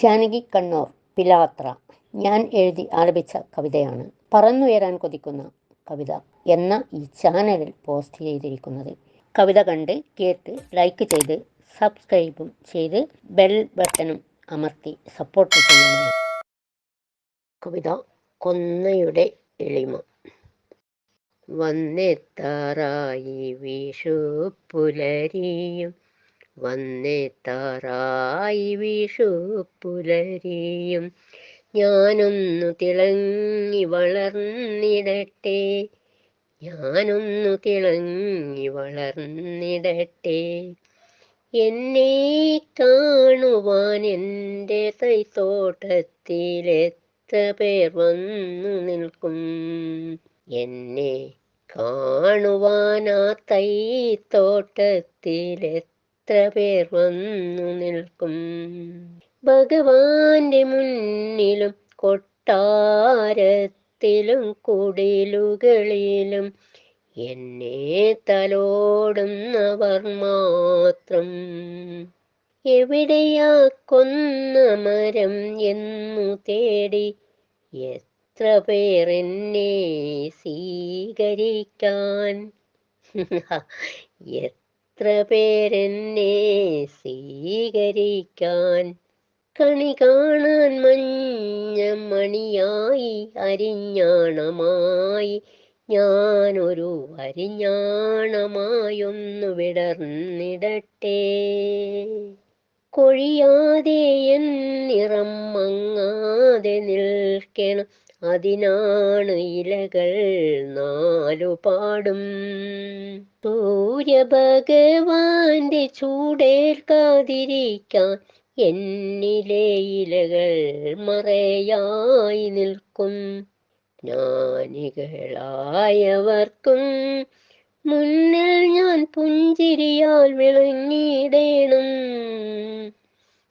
ജാനകി കണ്ണൂർ പിലാത്ര. ഞാൻ എഴുതി ആലപിച്ച കവിതയാണ്. പറന്നുയരാൻ കൊതിക്കുന്ന കവിത എന്ന ഈ ചാനലിൽ പോസ്റ്റ് ചെയ്തിരിക്കുന്നത്. കവിത കണ്ട് കേട്ട് ലൈക്ക് ചെയ്ത് സബ്സ്ക്രൈബും ചെയ്ത് ബെൽ ബട്ടണും അമർത്തി സപ്പോർട്ട് ചെയ്യുന്നു കവിത കൊന്നയുടെ എളിമ. വന്നെത്താറായി വിഷു പുലരിയും വന്നെത്താറായി വിഷു പുലരിയും. ഞാനൊന്നു തിളങ്ങി വളർന്നിടട്ടെ. ഞാനൊന്നു തിളങ്ങി വളർന്നിടട്ടെ. എന്നെ കാണുവാൻ എന്റെ തൈത്തോട്ടത്തിലെത്ത പേർ വന്നു നിൽക്കും. എന്നെ കാണുവാൻ ആ തൈത്തോട്ടത്തിൽ എത്ര പേർ വന്നു നിൽക്കും? ഭഗവാന്റെ മുന്നിലും കൊട്ടാരത്തിലും കുടിലുകളിലും എന്നെ തലോടുന്നവർ മാത്രം. എവിടെയാ കൊന്ന മരം എന്നു തേടി എത്ര പേർ എന്നെ സ്വീകരിക്കാൻ? എത്ര പേരെന്നെ സ്വീകരിക്കാൻ കണി കാണാൻ മഞ്ഞ മണിയായി അരിഞ്ഞാണമായി. ഞാനൊരു അരിഞ്ഞാണമായൊന്നു വിടർന്നിടട്ടെ. കൊഴിയാതെ എൻ നിറം മങ്ങാതെ നിൽക്കണം. അതിനാണ് ഇലകൾ നാലുപാടും സൂര്യഭഗവാന്റെ ചൂടേൽക്കാതിരിക്കാൻ എന്നിലെ ഇലകൾ മറയായി നിൽക്കും. ജ്ഞാനികളായവർക്കും മുന്നിൽ ഞാൻ പുഞ്ചിരിയാൽ വിളങ്ങിടേണം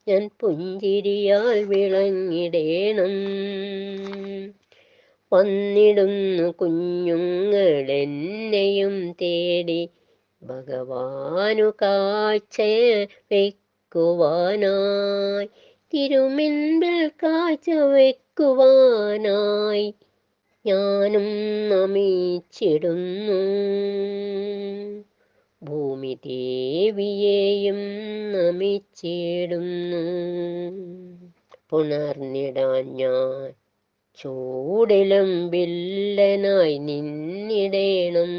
ഞാൻ പുഞ്ചിരിയാൽ വിളങ്ങിടേണം. വന്നിടുന്നു കുഞ്ഞുങ്ങൾ എന്നെയും തേടി ഭഗവാനു കാഴ്ച വെക്കുവാനായി. തിരുമിൻപിൽ കാഴ്ച വെക്കുവാനായി ഞാനും നമിച്ചിടുന്നു. ഭൂമി ദേവിയെയും നമിച്ചിടുന്നു പുണർന്നിടാൻ ഞാൻ ചൂടിലും വില്ലനായി നിന്നിടേണം.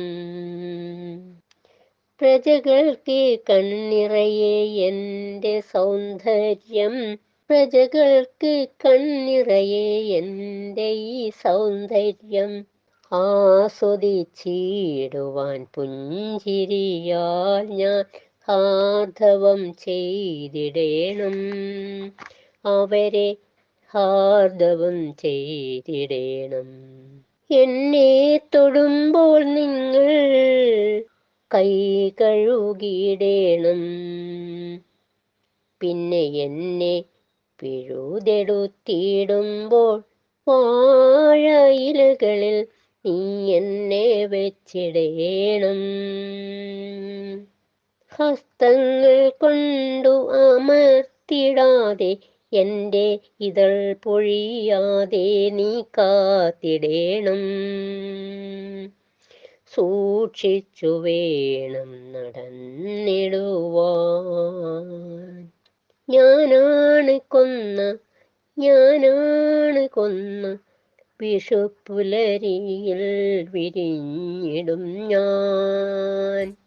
പ്രജകൾക്ക് കണ്ണിറയെ എന്റെ സൗന്ദര്യം. പ്രജകൾക്ക് കണ്ണിറയെ എന്റെ ഈ സൗന്ദര്യം. ആസ്വദിച്ചിടുവാൻ പുഞ്ചിരിയാൽ ഞാൻ ഹാർദവം ചെയ്തിടേണം. അവരെ ഹാർദവം ചെയ്തിടേണം. എന്നെ തൊടുമ്പോൾ നിങ്ങൾ കൈ കഴുകിയിടേണം. പിന്നെ എന്നെ പിഴുതെടുത്തിടുമ്പോൾ വാഴ ഇലകളിൽ നീ എന്നെ വെച്ചിടേണം. ഹസ്തങ്ങൾ കൊണ്ടു അമർത്തിടാതെ എന്റെ ഇതൾ പൊഴിയാതെ നീ കാത്തിടേണം. സൂക്ഷിച്ചു വേണം നടന്നിടുവാൻ. ഞാനാണ് കൊന്ന ഞാനാണ് കൊന്ന വിഷുപ്പുലരിയിൽ വിരിഞ്ഞിടും ഞാൻ.